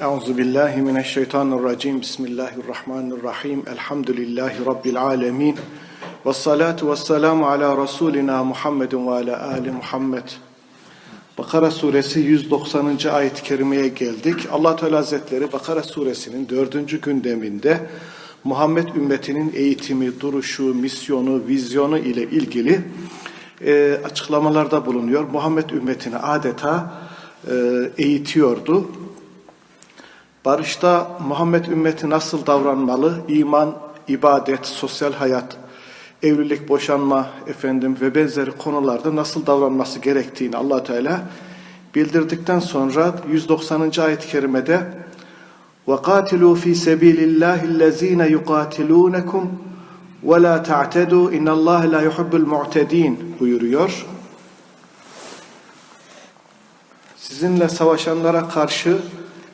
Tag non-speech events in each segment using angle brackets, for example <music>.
Euzu billahi mineşşeytanirracim. Bismillahirrahmanirrahim. Elhamdülillahi rabbil alamin. Ves salatu vesselamu ala rasulina Muhammedin ve ala ali Muhammed. Bakara suresi 190. ayet-i kerimeye geldik. Allah Teala Hazretleri Bakara suresinin 4. gündeminde Muhammed ümmetinin eğitimi, duruşu, misyonu, vizyonu ile ilgili e, açıklamalarda bulunuyor. Muhammed ümmetini adeta e, eğitiyordu. Barışta Muhammed ümmeti nasıl davranmalı? İman, ibadet, sosyal hayat, evlilik, boşanma efendim ve benzeri konularda nasıl davranması gerektiğini allah Teala bildirdikten sonra 190. ayet-i kerimede وَقَاتِلُوا ف۪ي سَب۪يلِ اللّٰهِ الَّذ۪ينَ يُقَاتِلُونَكُمْ وَلَا تَعْتَدُوا اِنَّ اللّٰهِ لَا يُحِبُّ الْمُعْتَد۪ينَ buyuruyor. Sizinle savaşanlara karşı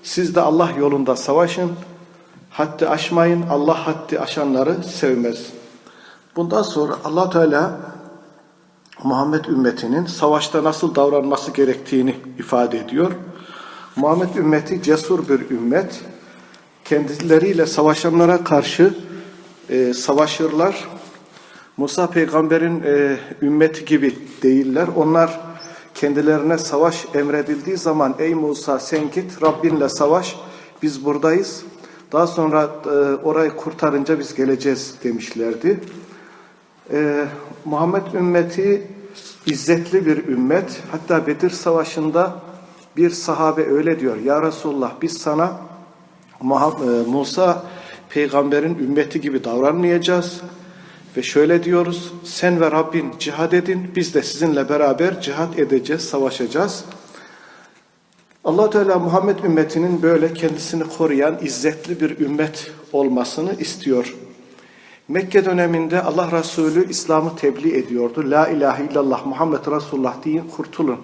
siz de Allah yolunda savaşın. Haddi aşmayın. Allah haddi aşanları sevmez. Bundan sonra allah Teala Muhammed ümmetinin savaşta nasıl davranması gerektiğini ifade ediyor. Muhammed ümmeti cesur bir ümmet. Kendileriyle savaşanlara karşı e, savaşırlar. Musa peygamberin e, ümmeti gibi değiller. Onlar kendilerine savaş emredildiği zaman ey Musa sen git Rabbinle savaş biz buradayız. Daha sonra e, orayı kurtarınca biz geleceğiz demişlerdi. E, Muhammed ümmeti izzetli bir ümmet. Hatta Bedir Savaşı'nda bir sahabe öyle diyor. Ya Resulullah biz sana Musa peygamberin ümmeti gibi davranmayacağız. Ve şöyle diyoruz, sen ve Rabbin cihad edin, biz de sizinle beraber cihad edeceğiz, savaşacağız. allah Teala Muhammed ümmetinin böyle kendisini koruyan izzetli bir ümmet olmasını istiyor. Mekke döneminde Allah Resulü İslam'ı tebliğ ediyordu. La ilahe illallah Muhammed Resulullah deyin kurtulun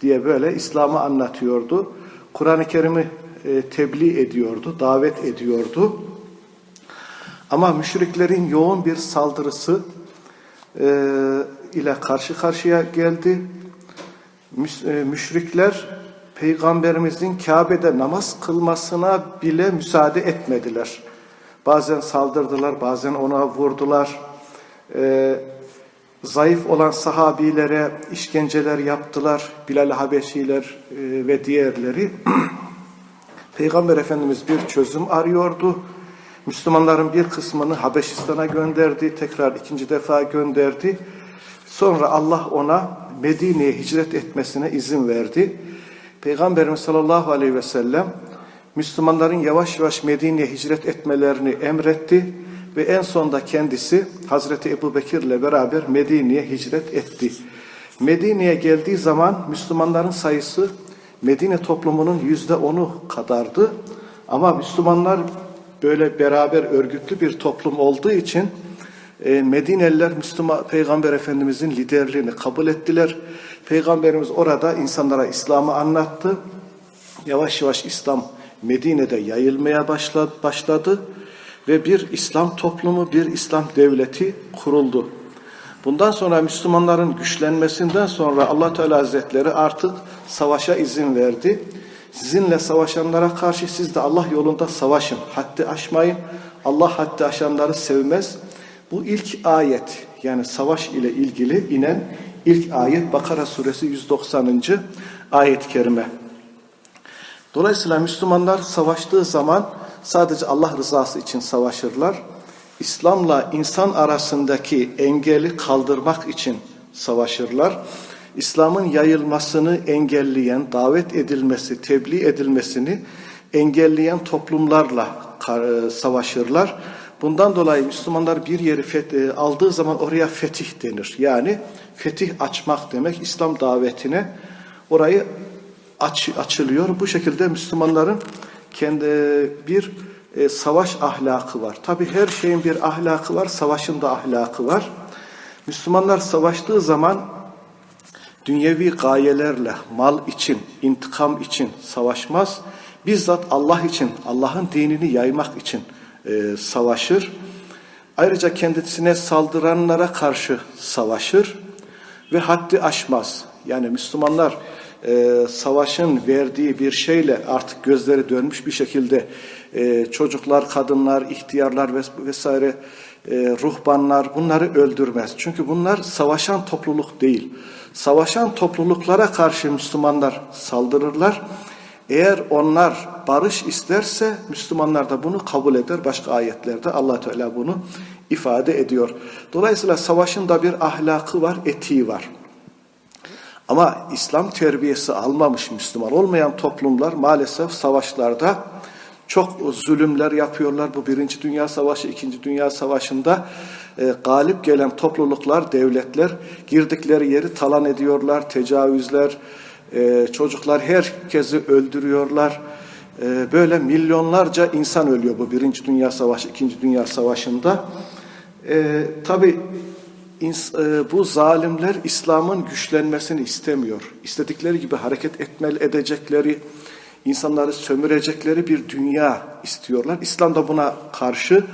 diye böyle İslam'ı anlatıyordu. Kur'an-ı Kerim'i e, tebliğ ediyordu, davet ediyordu. Ama müşriklerin yoğun bir saldırısı e, ile karşı karşıya geldi. Müs, e, müşrikler peygamberimizin Kabe'de namaz kılmasına bile müsaade etmediler. Bazen saldırdılar, bazen ona vurdular. E, zayıf olan sahabilere işkenceler yaptılar. Bilal Habeşiler e, ve diğerleri. <clears throat> Peygamber Efendimiz bir çözüm arıyordu. Müslümanların bir kısmını Habeşistan'a gönderdi, tekrar ikinci defa gönderdi. Sonra Allah ona Medine'ye hicret etmesine izin verdi. Peygamberimiz sallallahu aleyhi ve sellem Müslümanların yavaş yavaş Medine'ye hicret etmelerini emretti ve en sonda kendisi Hazreti Ebu Bekir ile beraber Medine'ye hicret etti. Medine'ye geldiği zaman Müslümanların sayısı Medine toplumunun yüzde onu kadardı. Ama Müslümanlar böyle beraber örgütlü bir toplum olduğu için e, Medineliler Müslüman Peygamber Efendimizin liderliğini kabul ettiler. Peygamberimiz orada insanlara İslam'ı anlattı. Yavaş yavaş İslam Medine'de yayılmaya başladı, başladı ve bir İslam toplumu, bir İslam devleti kuruldu. Bundan sonra Müslümanların güçlenmesinden sonra Allah Teala Hazretleri artık savaşa izin verdi. Sizinle savaşanlara karşı siz de Allah yolunda savaşın. Haddi aşmayın. Allah haddi aşanları sevmez. Bu ilk ayet yani savaş ile ilgili inen ilk ayet Bakara suresi 190. ayet-i kerime. Dolayısıyla Müslümanlar savaştığı zaman sadece Allah rızası için savaşırlar. İslam'la insan arasındaki engeli kaldırmak için savaşırlar. İslam'ın yayılmasını engelleyen, davet edilmesi, tebliğ edilmesini engelleyen toplumlarla e, savaşırlar. Bundan dolayı Müslümanlar bir yeri feth- aldığı zaman oraya fetih denir. Yani fetih açmak demek İslam davetine orayı aç, açılıyor. Bu şekilde Müslümanların kendi bir e, savaş ahlakı var. Tabi her şeyin bir ahlakı var, savaşın da ahlakı var. Müslümanlar savaştığı zaman dünyevi gayelerle, mal için, intikam için savaşmaz. Bizzat Allah için, Allah'ın dinini yaymak için e, savaşır. Ayrıca kendisine saldıranlara karşı savaşır ve haddi aşmaz. Yani Müslümanlar e, savaşın verdiği bir şeyle artık gözleri dönmüş bir şekilde e, çocuklar, kadınlar, ihtiyarlar ves- vesaire e, ruhbanlar bunları öldürmez. Çünkü bunlar savaşan topluluk değil. Savaşan topluluklara karşı Müslümanlar saldırırlar. Eğer onlar barış isterse Müslümanlar da bunu kabul eder. Başka ayetlerde allah Teala bunu ifade ediyor. Dolayısıyla savaşın da bir ahlakı var, etiği var. Ama İslam terbiyesi almamış Müslüman olmayan toplumlar maalesef savaşlarda çok zulümler yapıyorlar. Bu Birinci Dünya Savaşı, İkinci Dünya Savaşı'nda e, galip gelen topluluklar, devletler girdikleri yeri talan ediyorlar, tecavüzler, e, çocuklar herkesi öldürüyorlar. E, böyle milyonlarca insan ölüyor bu Birinci Dünya Savaşı, İkinci Dünya Savaşı'nda. E, Tabi İns- e, bu zalimler İslam'ın güçlenmesini istemiyor. İstedikleri gibi hareket etmeli edecekleri, insanları sömürecekleri bir dünya istiyorlar. İslam da buna karşı,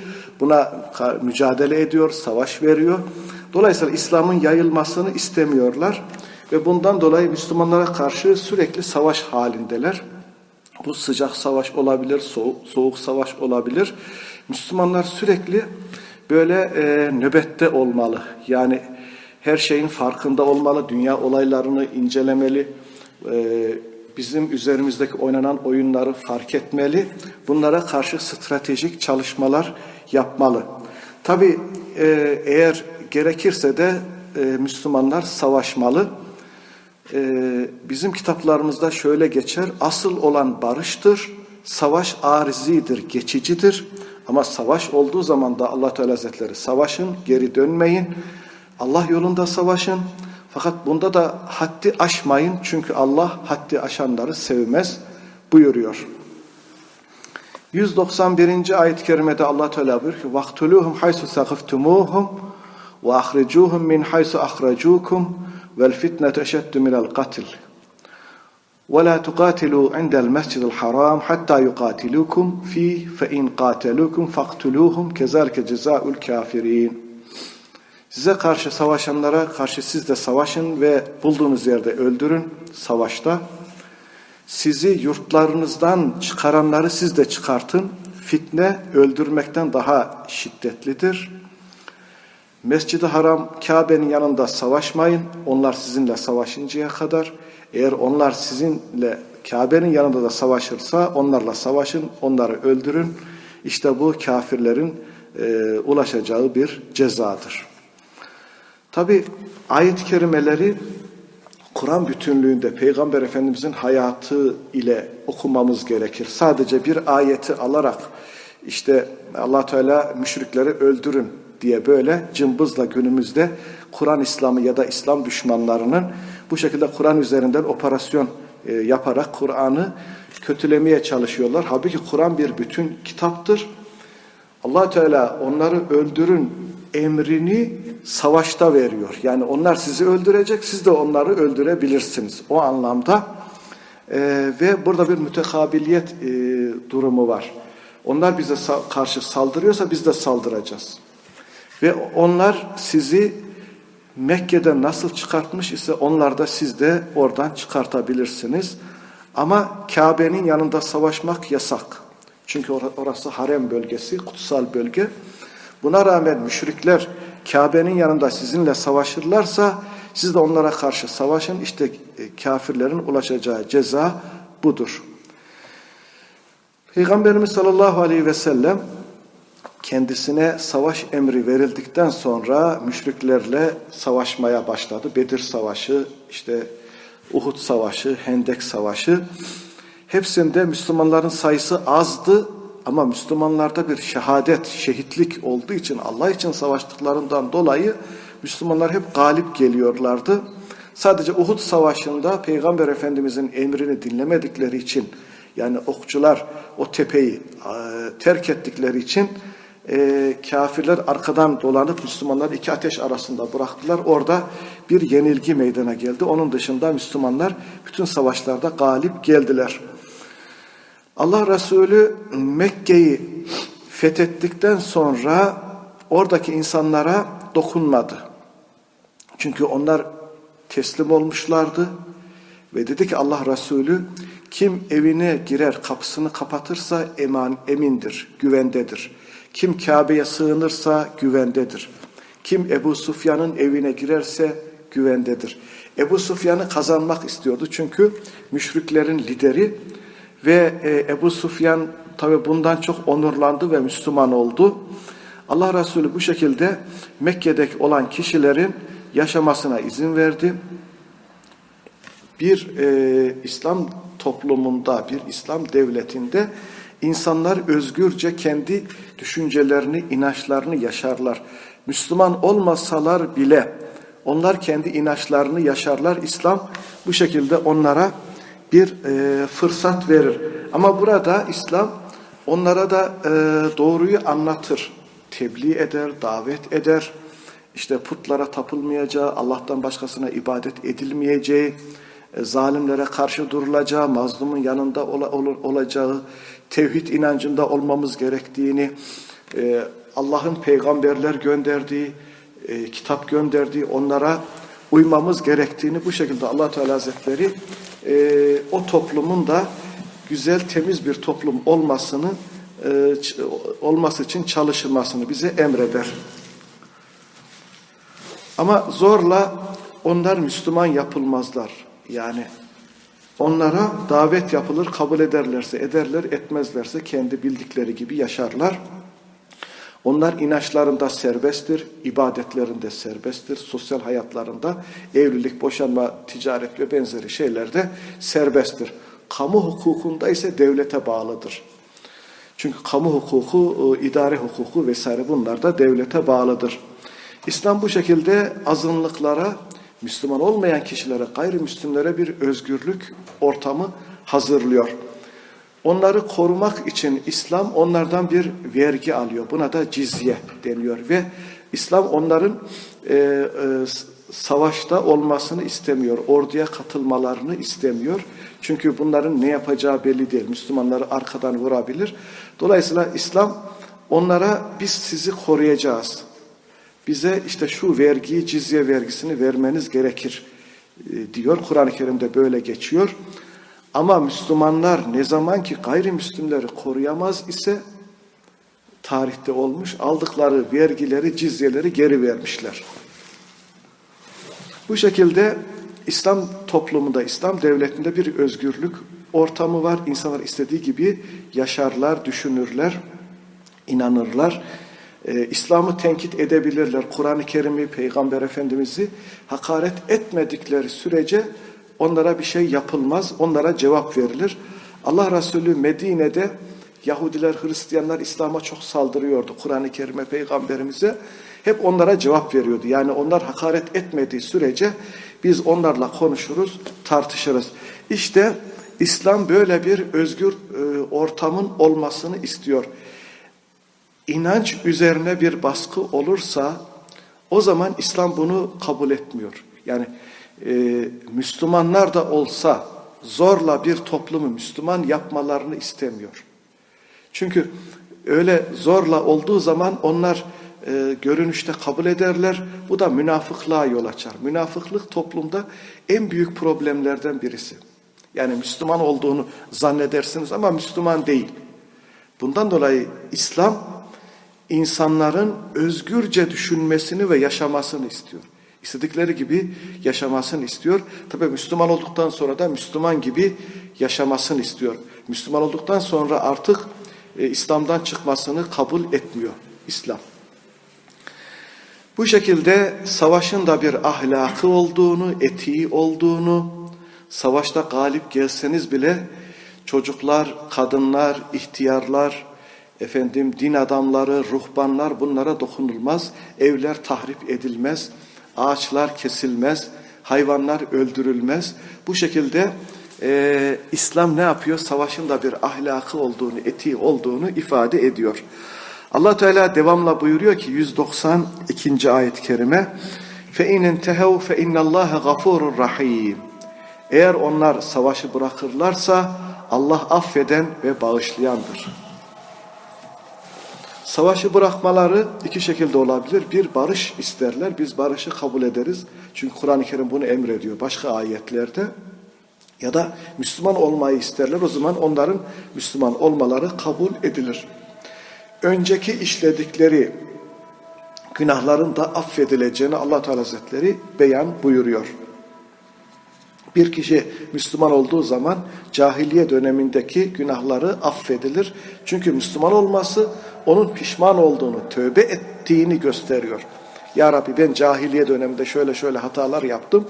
buna mücadele ediyor, savaş veriyor. Dolayısıyla İslam'ın yayılmasını istemiyorlar ve bundan dolayı Müslümanlara karşı sürekli savaş halindeler. Bu sıcak savaş olabilir, soğuk, soğuk savaş olabilir. Müslümanlar sürekli böyle e, nöbette olmalı. Yani her şeyin farkında olmalı, dünya olaylarını incelemeli, e, bizim üzerimizdeki oynanan oyunları fark etmeli. Bunlara karşı stratejik çalışmalar yapmalı. Tabi e, eğer gerekirse de e, Müslümanlar savaşmalı. Ee, bizim kitaplarımızda şöyle geçer. Asıl olan barıştır. Savaş arizidir, geçicidir. Ama savaş olduğu zaman da Allah Teala Hazretleri savaşın, geri dönmeyin. Allah yolunda savaşın. Fakat bunda da haddi aşmayın. Çünkü Allah haddi aşanları sevmez buyuruyor. 191. ayet-i kerimede Allah Teala buyuruyor ki: "Vaktuluhum haysu saqiftumuhum ve ahricuhum min haysu ahracukum vel fitnetu eşeddu minel katil." ولا تقاتلوا عند المسجد الحرام حتى يقاتلوكم فيه فإن قاتلوكم فاقتلوهم كذلك جزاء الكافرين Size karşı savaşanlara karşı siz de savaşın ve bulduğunuz yerde öldürün savaşta. Sizi yurtlarınızdan çıkaranları siz de çıkartın. Fitne öldürmekten daha şiddetlidir. Mescid-i Haram Kabe'nin yanında savaşmayın. Onlar sizinle savaşıncaya kadar. Eğer onlar sizinle Kabe'nin yanında da savaşırsa onlarla savaşın, onları öldürün. İşte bu kafirlerin e, ulaşacağı bir cezadır. Tabi ayet-i kerimeleri Kur'an bütünlüğünde Peygamber Efendimizin hayatı ile okumamız gerekir. Sadece bir ayeti alarak işte allah Teala müşrikleri öldürün diye böyle cımbızla günümüzde Kur'an İslam'ı ya da İslam düşmanlarının bu şekilde Kur'an üzerinden operasyon e, yaparak Kur'an'ı kötülemeye çalışıyorlar. Halbuki Kur'an bir bütün kitaptır. allah Teala onları öldürün emrini savaşta veriyor. Yani onlar sizi öldürecek, siz de onları öldürebilirsiniz. O anlamda e, ve burada bir mütekabiliyet e, durumu var. Onlar bize sa- karşı saldırıyorsa biz de saldıracağız. Ve onlar sizi Mekke'den nasıl çıkartmış ise onlar da siz de oradan çıkartabilirsiniz. Ama Kabe'nin yanında savaşmak yasak. Çünkü or- orası harem bölgesi, kutsal bölge. Buna rağmen müşrikler Kabe'nin yanında sizinle savaşırlarsa siz de onlara karşı savaşın. İşte e, kafirlerin ulaşacağı ceza budur. Peygamberimiz sallallahu aleyhi ve sellem kendisine savaş emri verildikten sonra müşriklerle savaşmaya başladı. Bedir Savaşı, işte Uhud Savaşı, Hendek Savaşı. Hepsinde Müslümanların sayısı azdı ama Müslümanlarda bir şehadet, şehitlik olduğu için Allah için savaştıklarından dolayı Müslümanlar hep galip geliyorlardı. Sadece Uhud Savaşı'nda Peygamber Efendimizin emrini dinlemedikleri için yani okçular o tepeyi e, terk ettikleri için e, kafirler arkadan dolanıp Müslümanlar iki ateş arasında bıraktılar. Orada bir yenilgi meydana geldi. Onun dışında Müslümanlar bütün savaşlarda galip geldiler. Allah Resulü Mekke'yi fethettikten sonra oradaki insanlara dokunmadı. Çünkü onlar teslim olmuşlardı Ve dedi ki Allah Resulü kim evine girer kapısını kapatırsa eman emindir, güvendedir. Kim Kabe'ye sığınırsa güvendedir. Kim Ebu Sufyan'ın evine girerse güvendedir. Ebu Sufyan'ı kazanmak istiyordu çünkü müşriklerin lideri ve e, Ebu Sufyan tabi bundan çok onurlandı ve Müslüman oldu. Allah Resulü bu şekilde Mekke'deki olan kişilerin yaşamasına izin verdi. Bir e, İslam toplumunda, bir İslam devletinde insanlar özgürce kendi düşüncelerini, inançlarını yaşarlar. Müslüman olmasalar bile onlar kendi inançlarını yaşarlar. İslam bu şekilde onlara bir e, fırsat verir. Ama burada İslam onlara da e, doğruyu anlatır, tebliğ eder, davet eder. İşte putlara tapılmayacağı, Allah'tan başkasına ibadet edilmeyeceği, e, zalimlere karşı durulacağı, mazlumun yanında ola, ol, olacağı, tevhid inancında olmamız gerektiğini, e, Allah'ın peygamberler gönderdiği, e, kitap gönderdiği onlara uymamız gerektiğini bu şekilde allah Teala Hazretleri e, o toplumun da güzel, temiz bir toplum olmasını e, olması için çalışılmasını bize emreder. Ama zorla onlar Müslüman yapılmazlar. Yani onlara davet yapılır, kabul ederlerse ederler, etmezlerse kendi bildikleri gibi yaşarlar. Onlar inançlarında serbesttir, ibadetlerinde serbesttir, sosyal hayatlarında evlilik, boşanma, ticaret ve benzeri şeylerde serbesttir. Kamu hukukunda ise devlete bağlıdır. Çünkü kamu hukuku, e, idare hukuku vesaire bunlar da devlete bağlıdır. İslam bu şekilde azınlıklara, Müslüman olmayan kişilere, gayrimüslimlere bir özgürlük ortamı hazırlıyor. Onları korumak için İslam onlardan bir vergi alıyor. Buna da cizye deniyor ve İslam onların e, e, savaşta olmasını istemiyor. Orduya katılmalarını istemiyor. Çünkü bunların ne yapacağı belli değil. Müslümanları arkadan vurabilir. Dolayısıyla İslam onlara biz sizi koruyacağız. Bize işte şu vergiyi, cizye vergisini vermeniz gerekir e, diyor. Kur'an-ı Kerim'de böyle geçiyor. Ama Müslümanlar ne zaman ki gayrimüslimleri koruyamaz ise tarihte olmuş aldıkları vergileri, cizyeleri geri vermişler. Bu şekilde İslam toplumunda, İslam devletinde bir özgürlük ortamı var. İnsanlar istediği gibi yaşarlar, düşünürler, inanırlar. Ee, İslam'ı tenkit edebilirler. Kur'an-ı Kerim'i, Peygamber Efendimiz'i hakaret etmedikleri sürece onlara bir şey yapılmaz, onlara cevap verilir. Allah Resulü Medine'de Yahudiler, Hristiyanlar İslam'a çok saldırıyordu. Kur'an-ı Kerim'e, Peygamberimize hep onlara cevap veriyordu. Yani onlar hakaret etmediği sürece biz onlarla konuşuruz, tartışırız. İşte İslam böyle bir özgür e, ortamın olmasını istiyor. İnanç üzerine bir baskı olursa o zaman İslam bunu kabul etmiyor. Yani e, Müslümanlar da olsa zorla bir toplumu Müslüman yapmalarını istemiyor. Çünkü öyle zorla olduğu zaman onlar e, görünüşte kabul ederler. Bu da münafıklığa yol açar. Münafıklık toplumda en büyük problemlerden birisi. Yani Müslüman olduğunu zannedersiniz ama Müslüman değil. Bundan dolayı İslam insanların özgürce düşünmesini ve yaşamasını istiyor. İstedikleri gibi yaşamasını istiyor. Tabi Müslüman olduktan sonra da Müslüman gibi yaşamasını istiyor. Müslüman olduktan sonra artık e, İslam'dan çıkmasını kabul etmiyor İslam. Bu şekilde savaşın da bir ahlakı olduğunu, etiği olduğunu, savaşta galip gelseniz bile çocuklar, kadınlar, ihtiyarlar, efendim din adamları, ruhbanlar bunlara dokunulmaz. Evler tahrip edilmez, ağaçlar kesilmez, hayvanlar öldürülmez. Bu şekilde e, İslam ne yapıyor? Savaşın da bir ahlakı olduğunu, etiği olduğunu ifade ediyor. Allah Teala devamla buyuruyor ki 192. ayet-i kerime inen tehev fe innallaha gafurur rahim. Eğer onlar savaşı bırakırlarsa Allah affeden ve bağışlayandır. Savaşı bırakmaları iki şekilde olabilir. Bir barış isterler. Biz barışı kabul ederiz. Çünkü Kur'an-ı Kerim bunu emrediyor başka ayetlerde. ya da Müslüman olmayı isterler. O zaman onların Müslüman olmaları kabul edilir. Önceki işledikleri günahların da affedileceğini Allah Teala Hazretleri beyan buyuruyor. Bir kişi Müslüman olduğu zaman cahiliye dönemindeki günahları affedilir. Çünkü Müslüman olması onun pişman olduğunu, tövbe ettiğini gösteriyor. Ya Rabbi ben cahiliye döneminde şöyle şöyle hatalar yaptım.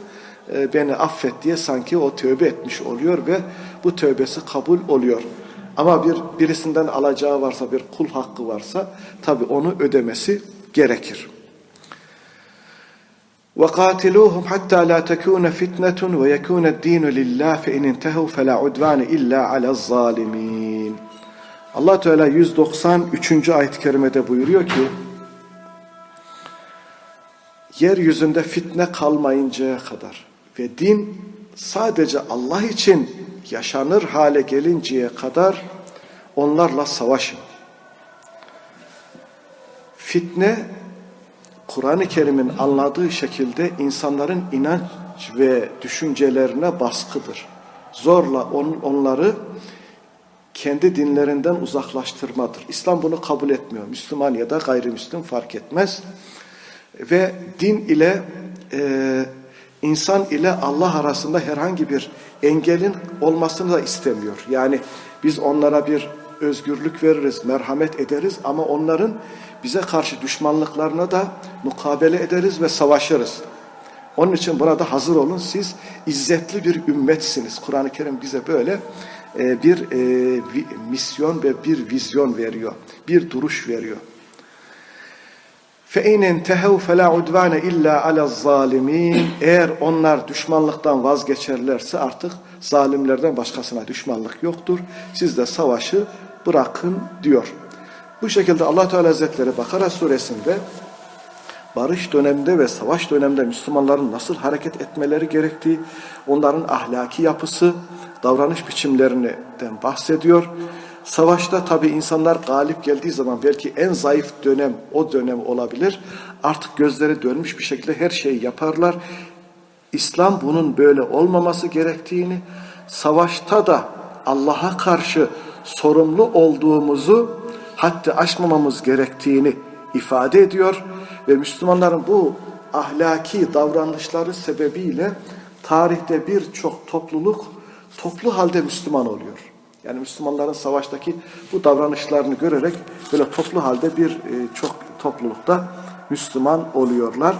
e, Beni affet diye sanki o tövbe etmiş oluyor ve bu tövbesi kabul oluyor. Ama bir birisinden alacağı varsa, bir kul hakkı varsa tabi onu ödemesi gerekir. وقاتلوهم حتى لا تكون فتنة ويكون الدين لله فإن انتهوا فلا عدوان إلا على الظالمين Allah Teala 193. ayet-i kerimede buyuruyor ki yeryüzünde fitne kalmayıncaya kadar ve din sadece Allah için yaşanır hale gelinceye kadar onlarla savaşın. Fitne Kur'an-ı Kerim'in anladığı şekilde insanların inanç ve düşüncelerine baskıdır. Zorla on, onları kendi dinlerinden uzaklaştırmadır. İslam bunu kabul etmiyor. Müslüman ya da gayrimüslim fark etmez. Ve din ile e, insan ile Allah arasında herhangi bir engelin olmasını da istemiyor. Yani biz onlara bir özgürlük veririz, merhamet ederiz ama onların bize karşı düşmanlıklarına da mukabele ederiz ve savaşırız. Onun için burada hazır olun. Siz izzetli bir ümmetsiniz. Kur'an-ı Kerim bize böyle e, bir e, vi, misyon ve bir vizyon veriyor. Bir duruş veriyor. فَاِنْ اَنْتَهَوْ فَلَا عُدْوَانَ اِلَّا عَلَى الظَّالِمِينَ Eğer onlar düşmanlıktan vazgeçerlerse artık zalimlerden başkasına düşmanlık yoktur. Siz de savaşı bırakın diyor. Bu şekilde Allah Teala Hazretleri Bakara suresinde barış döneminde ve savaş döneminde Müslümanların nasıl hareket etmeleri gerektiği, onların ahlaki yapısı, davranış biçimlerinden bahsediyor. Savaşta tabi insanlar galip geldiği zaman belki en zayıf dönem o dönem olabilir. Artık gözleri dönmüş bir şekilde her şeyi yaparlar. İslam bunun böyle olmaması gerektiğini, savaşta da Allah'a karşı sorumlu olduğumuzu haddi aşmamamız gerektiğini ifade ediyor ve Müslümanların bu ahlaki davranışları sebebiyle tarihte birçok topluluk toplu halde Müslüman oluyor. Yani Müslümanların savaştaki bu davranışlarını görerek böyle toplu halde bir e, çok toplulukta Müslüman oluyorlar.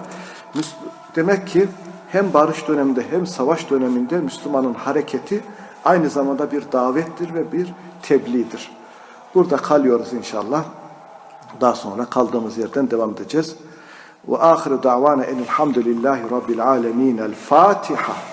Demek ki hem barış döneminde hem savaş döneminde Müslümanın hareketi aynı zamanda bir davettir ve bir tebliğdir. Burada kalıyoruz inşallah. Daha sonra kaldığımız yerden devam edeceğiz. Ve ahiru davana enilhamdülillahi rabbil alemin. El Fatiha.